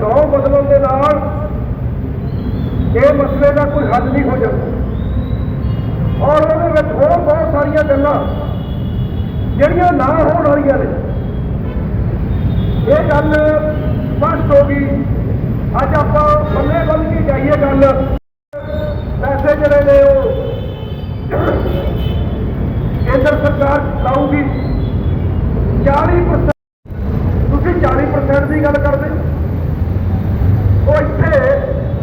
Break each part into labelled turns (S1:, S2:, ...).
S1: ਨੌ ਬਦਲਣ ਦੇ ਨਾਲ ਇਹ ਮਸਲੇ ਦਾ ਕੋਈ ਹੱਲ ਨਹੀਂ ਹੋ ਜਾਂਦਾ। ਔਰ ਉਹਦੇ ਵਿੱਚ ਹੋਰ ਬਹੁਤ ਸਾਰੀਆਂ ਗੱਲਾਂ ਜਿਹੜੀਆਂ ਨਾ ਹੋਣ ਵਾਲੀਆਂ ਨੇ। ਇਹ ਗੱਲ ਸਪਸ਼ਟ ਹੋ ਗਈ। ਅੱਜ ਆਪਾਂ ਬੰਨੇ ਬੰਨ ਕੇ ਜਾਈਏ ਗੱਲ। ਪੈਸੇ ਜਿਹੜੇ ਨੇ ਉਹ ਕੇਂਦਰ ਸਰਕਾਰ ਲਾਊਗੀ। 40% ਤੁਸੀਂ 40% ਦੀ ਗੱਲ ਕਰਦੇ ਉਹ ਇੱਥੇ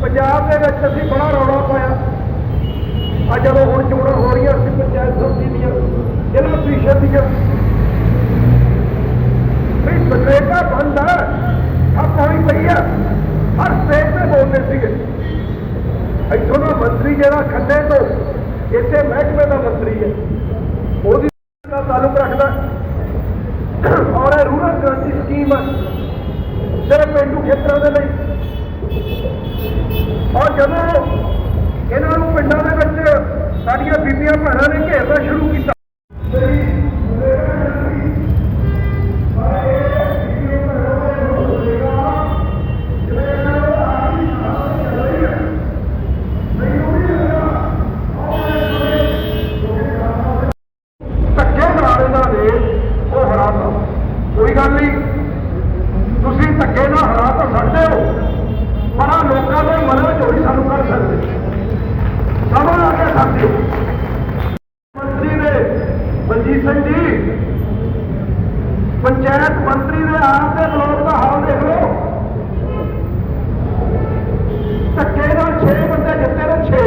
S1: ਪੰਜਾਬ ਦੇ ਵਿੱਚ ਅਸੀਂ ਬੜਾ ਰੌਲਾ ਪਾਇਆ। ਆ ਜਦੋਂ ਹੁਣ ਚੋਣਾਂ ਹੋ ਰਹੀਆਂ ਸੀ ਪੰਚਾਇਤ ਸਮਿਤੀ ਦੀਆਂ, ਜ਼ਿਲ੍ਹਾ ਪ੍ਰੀਸ਼ਦ ਦੀਆਂ। ਵੀ ਬਨਰੇਗਾ ਬੰਦ ਠੱਪ ਹੋਈ ਪਈ ਹੈ ਹਰ ਸਟੇਟ ਤੇ ਬੋਲਦੇ ਸੀਗੇ। ਇੱਥੋਂ ਦਾ ਮੰਤਰੀ ਜਿਹੜਾ ਖੰਨੇ ਤੋਂ, ਇੱਥੇ ਮਹਿਕਮੇ ਦਾ ਮੰਤਰੀ ਹੈ। ਉਹਦੀ ਨਾਲ ਤਾਲੁਕ ਰੱਖਦਾ। ਔਰ ਇਹ ਰੂਰਲ ਗਰੰਟੀ ਸਕੀਮ ਹੈ ਸਿਰਫ ਪਿੰਡੂ ਖੇਤਰਾਂ ਦੇ ਲਈ। ਔਰ ਜਦੋਂ ਇਹਨਾਂ ਨੂੰ ਪਿੰਡਾਂ ਦੇ ਵਿੱਚ ਸਾਡੀਆਂ ਬੀਬੀਆਂ ਭੈਣਾਂ ਨੇ ਘੇਰਨਾ ਸ਼ੁਰੂ ਕੀਤਾ ਪੰਚਾਇਤ ਮੰਤਰੀ ਦੇ ਆਪ ਦੇ ਬਲੋਕ ਦਾ ਹਾਲ ਦੇਖ ਲਓ। ਧੱਕੇ ਨਾਲ 6 ਬੰਦੇ ਜਿੱਤੇ ਨੇ 6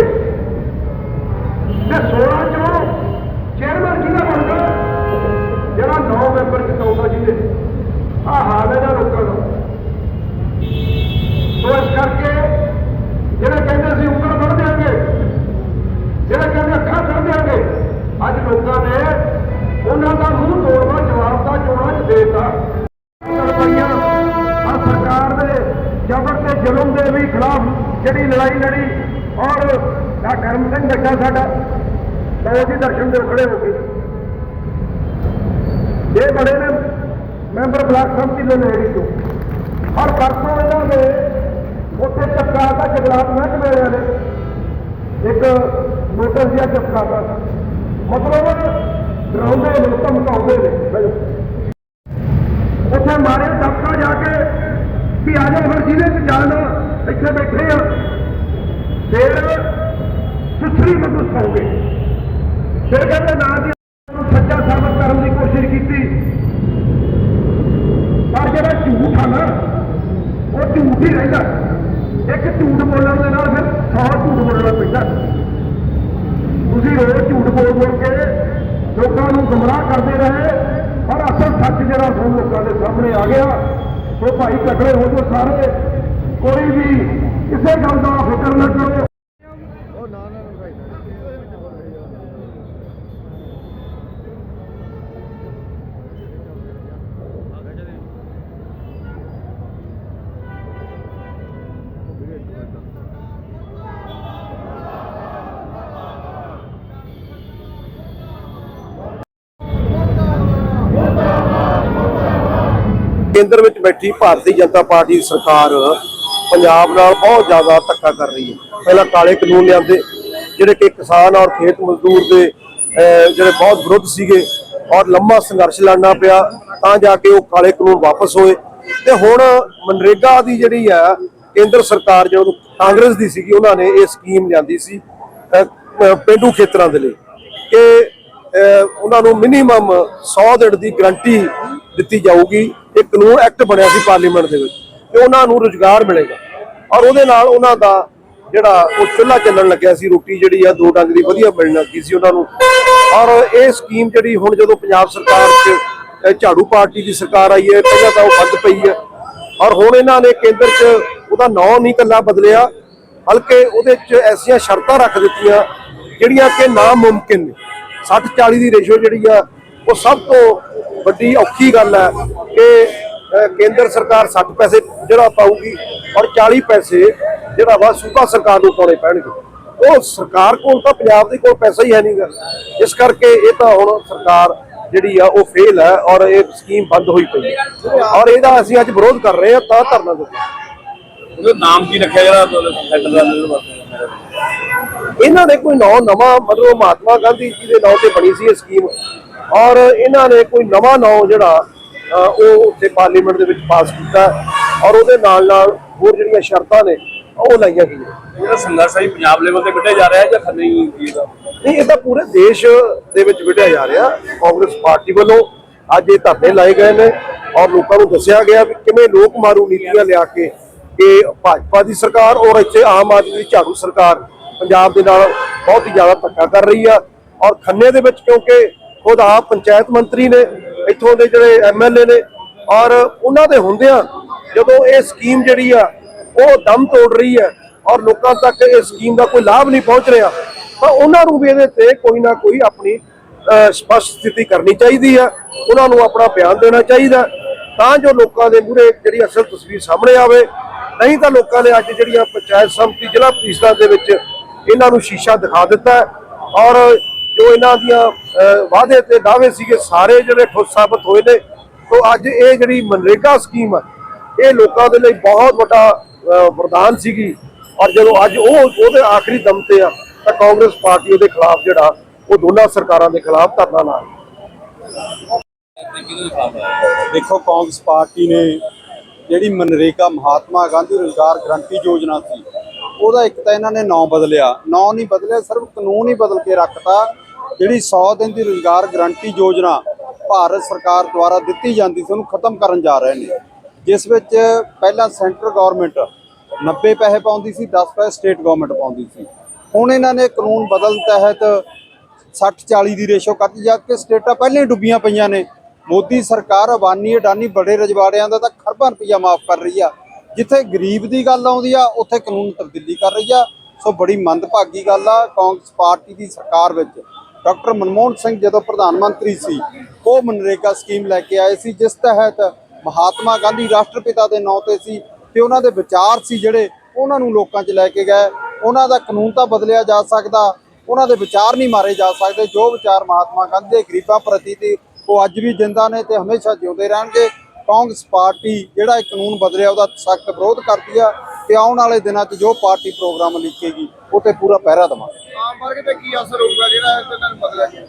S1: ਤੇ 16 ਚੋਂ ਚੇਅਰਮੈਨ ਕਿਹਦਾ ਬਣਦਾ? ਜਿਹੜਾ 9 ਮੈਂਬਰ ਜਿਤਾਉਂਦਾ ਜਿਹਦੇ। ਆ ਹਾਲ ਇਹਦਾ ਨਾ ਲੋਕਾਂ ਦਾ। ਸੋ ਇਸ ਕਰਕੇ ਜਿਹੜੇ ਕਹਿੰਦੇ ਸੀ ਦੇ ਖਿਲਾਫ ਜਿਹੜੀ ਲੜਾਈ ਲੜੀ ਔਰ ਆ ਕਰਮ ਸਿੰਘ ਬੱਚਾ ਸਾਡਾ ਲਓ ਦਰਸ਼ਨ ਦੇ ਖੜੇ ਹੋ ਗਏ ਇਹ ਬੜੇ ਨੇ ਮੈਂਬਰ ਬਲਾਕ ਸੰਮਤੀ ਦੇ ਨੇੜੇ ਤੋਂ ਔਰ ਪਰਸੋਂ ਇਹਨਾਂ ਨੇ ਉੱਥੇ ਚਪਕਾਤਾ ਜਗਲਾਤ ਮਹਿਕਮੇ ਵਾਲਿਆਂ ਨੇ, ਇੱਕ ਨੋਟਿਸ ਜਿਹਾ ਚਪਕਾਤਾ ਮਤਲਬ ਡਰਾਉਂਦੇ ਨੇ, ਧਮਕਾਉਂਦੇ ਨੇ ਉੱਥੇ ਮਾਰੇ ਦਫਤਰ ਜਾ ਕੇ ਵੀ ਆ ਜਾਓ ਫਿਰ ਜਿਹਦੇ ਚ ਜਾਣਾ ਇੱਥੇ ਬੈਠੇ ਆ। ਫਿਰ ਸੁਥਰੀ ਮਤਲਬ ਸੌਗੇ ਫਿਰ ਕਹਿੰਦੇ, ਨਾ ਜੀ ਨੂੰ ਸੱਚਾ ਸਾਬਤ ਕਰਨ ਦੀ ਕੋਸ਼ਿਸ਼ ਕੀਤੀ। ਪਰ ਜਿਹੜਾ ਝੂਠ ਆ ਨਾ, ਉਹ ਝੂਠ ਹੀ ਰਹਿੰਦਾ। ਇੱਕ ਝੂਠ ਬੋਲਣ ਦੇ ਨਾਲ ਫਿਰ 100 ਝੂਠ ਬੋਲਣਾ ਪੈਂਦਾ। ਤੁਸੀਂ ਰੋਜ਼ ਝੂਠ ਬੋਲ ਬੋਲ ਕੇ ਲੋਕਾਂ ਨੂੰ ਗੁੰਮਰਾਹ ਕਰਦੇ ਰਹੇ, ਪਰ ਅਸਲ ਸੱਚ ਜਿਹੜਾ ਹੁਣ ਲੋਕਾਂ ਦੇ ਸਾਹਮਣੇ ਆ ਗਿਆ। ਉਹ ਭਾਈ ਤਕੜੇ ਹੋ ਜਾਓ ਸਾਰੇ। ਕੋਈ ਵੀ ਕਿਸੇ ਗੱਲ ਦਾ ਫਿਕਰ ਨਾ ਕਰੋ।
S2: ਕੇਂਦਰ ਵਿੱਚ ਬੈਠੀ ਭਾਰਤੀ ਜਨਤਾ ਪਾਰਟੀ ਦੀ ਸਰਕਾਰ ਪੰਜਾਬ ਨਾਲ ਬਹੁਤ ਜ਼ਿਆਦਾ ਧੱਕਾ ਕਰ ਰਹੀ ਹੈ। ਪਹਿਲਾਂ ਕਾਲੇ ਕਾਨੂੰਨ ਲਿਆਂਦੇ ਜਿਹੜੇ ਕਿ ਕਿਸਾਨ ਔਰ ਖੇਤ ਮਜ਼ਦੂਰ ਦੇ ਜਿਹੜੇ ਬਹੁਤ ਵਿਰੁੱਧ ਸੀਗੇ ਔਰ ਲੰਮਾ ਸੰਘਰਸ਼ ਲੜਨਾ ਪਿਆ ਤਾਂ ਜਾ ਕੇ ਉਹ ਕਾਲੇ ਕਾਨੂੰਨ ਵਾਪਸ ਹੋਏ। ਤੇ ਹੁਣ ਮਨਰੇਗਾ ਦੀ ਜਿਹੜੀ ਆ ਕੇਂਦਰ ਸਰਕਾਰ ਜਦੋਂ ਕਾਂਗਰਸ ਦੀ ਸੀਗੀ ਉਹਨਾਂ ਨੇ ਇਹ ਸਕੀਮ ਲਿਆਂਦੀ ਸੀ ਅਹ, ਪੇਂਡੂ ਖੇਤਰਾਂ ਦੇ ਲਈ ਕਿ ਉਹਨਾਂ ਨੂੰ ਮਿਨੀਮਮ 100 ਦਿਨ ਦੀ ਗਰੰਟੀ ਦਿੱਤੀ ਜਾਊਗੀ। ਇਹ ਕਾਨੂੰਨ ਐਕਟ ਬਣਿਆ ਸੀ ਪਾਰਲੀਮੈਂਟ ਦੇ ਵਿੱਚ। ਤੇ ਉਹਨਾਂ ਨੂੰ ਰੁਜ਼ਗਾਰ ਮਿਲੇਗਾ। ਔਰ ਉਹਦੇ ਨਾਲ ਉਹਨਾਂ ਦਾ ਜਿਹੜਾ ਉਹ ਚੁੱਲ੍ਹਾ ਚੱਲਣ ਲੱਗਿਆ ਸੀ, ਰੋਟੀ ਜਿਹੜੀ ਆ, ਦੋ ਡੰਗ ਦੀ ਵਧੀਆ ਮਿਲਣ ਲੱਗੀ ਸੀ ਉਹਨਾਂ ਨੂੰ। ਔਰ ਇਹ ਸਕੀਮ ਜਿਹੜੀ ਹੁਣ ਜਦੋਂ ਪੰਜਾਬ ਸਰਕਾਰ 'ਚ ਝਾੜੂ ਪਾਰਟੀ ਦੀ ਸਰਕਾਰ ਆਈ ਹੈ, ਪਹਿਲਾਂ ਤਾਂ ਉਹ ਬੰਦ ਪਈ ਹੈ। ਔਰ ਹੁਣ ਇਹਨਾਂ ਨੇ ਕੇਂਦਰ 'ਚ ਉਹਦਾ ਨਾਂ ਨਹੀਂ ਕੱਲਾ ਬਦਲਿਆ, ਬਲਕਿ ਉਹਦੇ 'ਚ ਐਸੀਆਂ ਸ਼ਰਤਾਂ ਰੱਖ ਦਿੱਤੀਆਂ, ਜਿਹੜੀਆਂ ਕਿ ਨਾਮੁਮਕਿਨ ਨੇ। 60 40 ਦੀ ਰੇਸ਼ੋ ਜਿਹੜੀ ਆ, ਉਹ ਸਭ ਤੋਂ ਵੱਡੀ ਔਖੀ ਗੱਲ ਹੈ ਕਿ ਕੇਂਦਰ ਸਰਕਾਰ 60 ਪੈਸੇ ਜਿਹੜਾ ਪਾਊਗੀ ਔਰ 40 ਪੈਸੇ ਜਿਹੜਾ ਵਾ ਸੂਬਾ ਸਰਕਾਰ ਨੂੰ ਪਾਉਣੇ ਪੈਣਗੇ। ਉਹ ਸਰਕਾਰ ਕੋਲ ਤਾਂ ਪੰਜਾਬ ਦੇ ਕੋਲ ਪੈਸਾ ਹੀ ਹੈ ਨਹੀਂਗਾ ਇਸ ਕਰਕੇ ਇਹ ਤਾਂ ਹੁਣ ਸਰਕਾਰ ਜਿਹੜੀ ਆ ਉਹ ਫੇਲ ਹੈ ਔਰ ਇਹ ਸਕੀਮ ਬੰਦ ਹੋਈ ਪਈ ਹੈ। ਔਰ ਇਹਦਾ ਅਸੀਂ ਅੱਜ ਵਿਰੋਧ ਕਰ ਰਹੇ ਹਾਂ ਤਾਂ ਧਰਨਾ ਦਿੱਤਾ
S3: ਉਹਦਾ ਨਾਮ ਕੀ ਰੱਖਿਆ ਜਿਹੜਾ ਸੈਂਟਰ ਦਾ
S2: ਇਹਨਾਂ ਨੇ ਕੋਈ ਨਾਂ ਨਵਾਂ ਮਤਲਬ ਮਹਾਤਮਾ ਗਾਂਧੀ ਜੀ ਦੇ ਨਾਂ ਤੇ ਬਣੀ ਸੀ ਇਹ ਸਕੀਮ ਔਰ ਇਹਨਾਂ ਨੇ ਕੋਈ ਨਵਾਂ ਨਾਂ ਜਿਹੜਾ ਉਹ ਉੱਥੇ ਪਾਰਲੀਮੈਂਟ ਦੇ ਵਿੱਚ ਪਾਸ ਕੀਤਾ ਔਰ ਉਹਦੇ ਨਾਲ ਨਾਲ ਹੋਰ ਜਿਹੜੀਆਂ ਸ਼ਰਤਾਂ ਨੇ ਉਹ ਲਾਈਆਂ ਗਈਆਂ।
S3: ਜਿਹੜਾ ਸੰਘਰਸ਼ ਹੈ ਪੰਜਾਬ ਲੈਵਲ ਤੇ ਕੱਢਿਆ ਜਾ ਰਿਹਾ ਹੈ ਜਾਂ ਖੰਨੇ ਜੀ ਦਾ
S2: ਨਹੀਂ ਇਹ ਤਾਂ ਪੂਰੇ ਦੇਸ਼ ਦੇ ਵਿੱਚ ਵਿਢਿਆ ਜਾ ਰਿਹਾ। ਕਾਂਗਰਸ ਪਾਰਟੀ ਵੱਲੋਂ ਅੱਜ ਇਹ ਧਰਨੇ ਲਾਏ ਗਏ ਨੇ ਔਰ ਲੋਕਾਂ ਨੂੰ ਦੱਸਿਆ ਗਿਆ ਵੀ ਕਿਵੇਂ ਲੋਕ ਮਾਰੂ ਨੀਤੀਆਂ ਲਿਆ ਕੇ ਕਿ ਭਾਜਪਾ ਦੀ ਸਰਕਾਰ ਔਰ ਇੱਥੇ ਆਮ ਆਦਮੀ ਦੀ ਝਾੜੂ ਸਰਕਾਰ ਪੰਜਾਬ ਦੇ ਨਾਲ ਬਹੁਤ ਹੀ ਜ਼ਿਆਦਾ ਧੱਕਾ ਕਰ ਰਹੀ ਆ। ਔਰ ਖੰਨੇ ਦੇ ਵਿੱਚ ਕਿਉਂਕਿ ਖੁਦ ਆਪ ਪੰਚਾਇਤ ਮੰਤਰੀ ਨੇ ਇੱਥੋਂ ਦੇ ਜਿਹੜੇ ਐਮਐਲਏ ਨੇ ਔਰ ਉਹਨਾਂ ਦੇ ਹੁੰਦਿਆਂ ਜਦੋਂ ਇਹ ਸਕੀਮ ਜਿਹੜੀ ਆ ਉਹ ਦਮ ਤੋੜ ਰਹੀ ਹੈ ਔਰ ਲੋਕਾਂ ਤੱਕ ਇਹ ਸਕੀਮ ਦਾ ਕੋਈ ਲਾਭ ਨਹੀਂ ਪਹੁੰਚ ਰਿਹਾ ਤਾਂ ਉਹਨਾਂ ਨੂੰ ਵੀ ਇਹਦੇ ਤੇ ਕੋਈ ਨਾ ਕੋਈ ਆਪਣੀ ਅਹ, ਸਪਸ਼ਟ ਸਥਿਤੀ ਕਰਨੀ ਚਾਹੀਦੀ ਆ। ਉਹਨਾਂ ਨੂੰ ਆਪਣਾ ਬਿਆਨ ਦੇਣਾ ਚਾਹੀਦਾ ਤਾਂ ਜੋ ਲੋਕਾਂ ਦੇ ਮੂਹਰੇ ਜਿਹੜੀ ਅਸਲ ਤਸਵੀਰ ਸਾਹਮਣੇ ਆਵੇ ਨਹੀਂ ਤਾਂ ਲੋਕਾਂ ਨੇ ਅੱਜ ਜਿਹੜੀਆਂ ਪੰਚਾਇਤ ਸਮਿਤੀ ਜ਼ਿਲ੍ਹਾ ਪ੍ਰੀਸ਼ਦਾਂ ਦੇ ਵਿੱਚ ਇਹਨਾਂ ਨੂੰ ਸ਼ੀਸ਼ਾ ਦਿਖਾ ਦਿੱਤਾ ਔਰ ਜੋ ਇਹਨਾਂ ਦੀਆਂ ਵਾਅਦੇ ਤੇ ਦਾਅਵੇ ਸੀਗੇ, ਸਾਰੇ ਜਿਹੜੇ ਠੁੱਸ ਸਾਬਤ ਹੋਏ ਨੇ। ਤੋਂ ਅੱਜ ਇਹ ਜਿਹੜੀ ਮਨਰੇਗਾ ਸਕੀਮ ਆ, ਇਹ ਲੋਕਾਂ ਦੇ ਲਈ ਬਹੁਤ ਵੱਡਾ ਵਰਦਾਨ ਸੀਗੀ। ਔਰ ਜਦੋਂ ਅੱਜ ਉਹ, ਉਹਦੇ ਆਖਰੀ ਦਮ ਤੇ ਆ, ਤਾਂ ਕਾਂਗਰਸ ਪਾਰਟੀ ਉਹਦੇ ਖਿਲਾਫ ਜਿਹੜਾ, ਉਹ ਦੋਨਾਂ ਸਰਕਾਰਾਂ ਦੇ ਖਿਲਾਫ ਧਰਨਾ ਲਾ
S4: ਦੇਖੋ, ਕਾਂਗਰਸ ਪਾਰਟੀ ਨੇ ਜਿਹੜੀ ਮਨਰੇਗਾ ਮਹਾਤਮਾ ਗਾਂਧੀ ਰੋਜ਼ਗਾਰ ਗਰੰਟੀ ਯੋਜਨਾ ਸੀ, ਉਹਦਾ ਇੱਕ ਤਾਂ ਇਹਨਾਂ ਨੇ ਨਾਂ ਬਦਲਿਆ। ਨਾਂ ਨਹੀਂ ਬਦਲਿਆ, ਸਿਰਫ ਕਾਨੂੰਨ ਹੀ ਬਦਲ ਕੇ ਰੱਖਤਾ। ਜਿਹੜੀ 100 ਦਿਨ ਦੀ ਰੋਜ਼ਗਾਰ ਗਰੰਟੀ ਯੋਜਨਾ ਭਾਰਤ ਸਰਕਾਰ ਦੁਆਰਾ ਦਿੱਤੀ ਜਾਂਦੀ ਸੀ, ਉਹਨੂੰ ਖਤਮ ਕਰਨ ਜਾ ਰਹੇ ਨੇ। ਜਿਸ ਵਿੱਚ ਪਹਿਲਾਂ ਸੈਂਟਰ ਗਵਰਨਮੈਂਟ 90 ਪੈਸੇ ਪਾਉਂਦੀ ਸੀ 10 ਪੈਸੇ ਸਟੇਟ ਗਵਰਨਮੈਂਟ ਪਾਉਂਦੀ ਸੀ। ਹੁਣ ਇਹਨਾਂ ਨੇ ਕਾਨੂੰਨ ਬਦਲ ਤਹਿਤ 60 40 ਦੀ ਰੇਸ਼ੋ ਕਰਤੀ ਜਾ ਕੇ ਸਟੇਟਾਂ ਪਹਿਲਾਂ ਹੀ ਡੁੱਬੀਆਂ ਪਈਆਂ ਨੇ। ਮੋਦੀ ਸਰਕਾਰ ਅਬਾਨੀ ਅਡਾਨੀ ਬੜੇ ਰਜਵਾੜਿਆਂ ਦਾ ਤਾਂ ਖਰਬਾਂ ਰੁਪਈਆ ਮਾਫ ਕਰ ਰਹੀ ਆ। ਜਿੱਥੇ ਗਰੀਬ ਦੀ ਗੱਲ ਆਉਂਦੀ ਆ, ਉੱਥੇ ਕਾਨੂੰਨ ਤਬਦੀਲੀ ਕਰ ਰਹੀ ਆ। ਸੋ ਬੜੀ ਮੰਦਭਾਗੀ ਗੱਲ ਆ, ਕਾਂਗਰਸ ਪਾਰਟੀ ਦੀ ਸਰਕਾਰ ਵਿੱਚ ਡਾਕਟਰ ਮਨਮੋਹਨ ਸਿੰਘ ਜਦੋਂ ਪ੍ਰਧਾਨ ਮੰਤਰੀ ਸੀ, ਉਹ ਮਨਰੇਗਾ ਸਕੀਮ ਲੈ ਕੇ ਆਏ ਸੀ, ਜਿਸ ਤਹਿਤ ਮਹਾਤਮਾ ਗਾਂਧੀ ਰਾਸ਼ਟਰਪਿਤਾ ਦੇ ਨਾਂ ਤੇ ਸੀ ਤੇ ਉਹਨਾਂ ਦੇ ਵਿਚਾਰ ਸੀ ਜਿਹੜੇ ਉਹਨਾਂ ਨੂੰ ਲੋਕਾਂ 'ਚ ਲੈ ਕੇ ਗਏ। ਉਹਨਾਂ ਦਾ ਕਾਨੂੰਨ ਤਾਂ ਬਦਲਿਆ ਜਾ ਸਕਦਾ, ਉਹਨਾਂ ਦੇ ਵਿਚਾਰ ਨਹੀਂ ਮਾਰੇ ਜਾ ਸਕਦੇ। ਜੋ ਵਿਚਾਰ ਮਹਾਤਮਾ ਗਾਂਧੀ ਦੇ ਗਰੀਬਾਂ ਪ੍ਰਤੀ ਤੇ ਉਹ ਅੱਜ ਵੀ ਜਿੰਦਾ ਨੇ ਤੇ ਹਮੇਸ਼ਾ ਜਿਉਂਦੇ ਰਹਿਣਗੇ। ਕਾਂਗਰਸ ਪਾਰਟੀ ਜਿਹੜਾ ਇਹ ਕਾਨੂੰਨ ਬਦਲਿਆ ਉਹਦਾ ਸਖਤ ਵਿਰੋਧ ਕਰਦੀ ਆ ਤੇ ਆਉਣ ਵਾਲੇ ਦਿਨਾਂ 'ਚ ਜੋ ਪਾਰਟੀ ਪ੍ਰੋਗਰਾਮ ਲਿਖੇਗੀ ਉਹ ਤੇ ਪੂਰਾ ਪਹਿਰਾ ਦੇਵਾਂਗੇ।
S1: ਆਮ ਵਰਗ ਤੇ ਕੀ ਅਸਰ ਹੋਊਗਾ ਜਿਹੜਾ ਇਸ ਨਾਲ ਬਦਲਿਆ ਗਿਆ?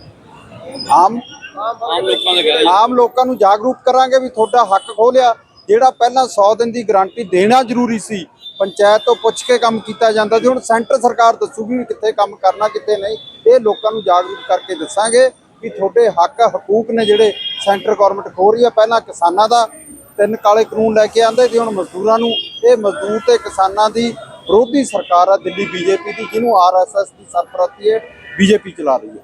S4: ਆਮ
S3: ਆਮ ਲੋਕਾਂ ਦੇ ਕਹਿ
S4: ਆਮ ਲੋਕਾਂ ਨੂੰ ਜਾਗਰੂਕ ਕਰਾਂਗੇ ਵੀ ਤੁਹਾਡਾ ਹੱਕ ਖੋਲਿਆ ਜਿਹੜਾ ਪਹਿਲਾਂ 100 ਦਿਨ ਦੀ ਗਾਰੰਟੀ ਦੇਣਾ ਜ਼ਰੂਰੀ ਸੀ ਪੰਚਾਇਤ ਤੋਂ ਪੁੱਛ ਕੇ ਕੰਮ ਕੀਤਾ ਜਾਂਦਾ ਸੀ ਹੁਣ ਸੈਂਟਰ ਸਰਕਾਰ ਦੱਸੂਗੀ ਵੀ ਕਿੱਥੇ ਕੰਮ ਕਰਨਾ ਕਿੱਥੇ ਨਹੀਂ। ਇਹ ਲੋਕਾਂ ਨੂੰ ਜਾਗਰੂਕ ਕਰਕੇ ਦੱਸਾਂਗੇ। ਵੀ ਤੁਹਾਡੇ ਹੱਕ, ਹਕੂਕ ਨੇ ਜਿਹੜੇ ਸੈਂਟਰ ਗਵਰਨਮੈਂਟ ਖੋ ਰਹੀ ਆ, ਪਹਿਲਾਂ ਕਿਸਾਨਾਂ ਦਾ ਤਿੰਨ ਕਾਲੇ ਕਾਨੂੰਨ ਲੈ ਕੇ ਆਂਦੇ ਤੇ ਹੁਣ ਮਜ਼ਦੂਰਾਂ ਨੂੰ ਇਹ ਮਜ਼ਦੂਰ ਤੇ ਕਿਸਾਨਾਂ ਦੀ ਵਿਰੋਧੀ ਸਰਕਾਰ ਆ, ਦਿੱਲੀ ਬੀਜੇਪੀ ਦੀ, ਜਿਹਨੂੰ ਆਰਐਸਐਸ ਦੀ ਸਰਪ੍ਰਸਤੀ ਹੈ, ਬੀਜੇਪੀ ਚਲਾ ਰਹੀ ਹੈ।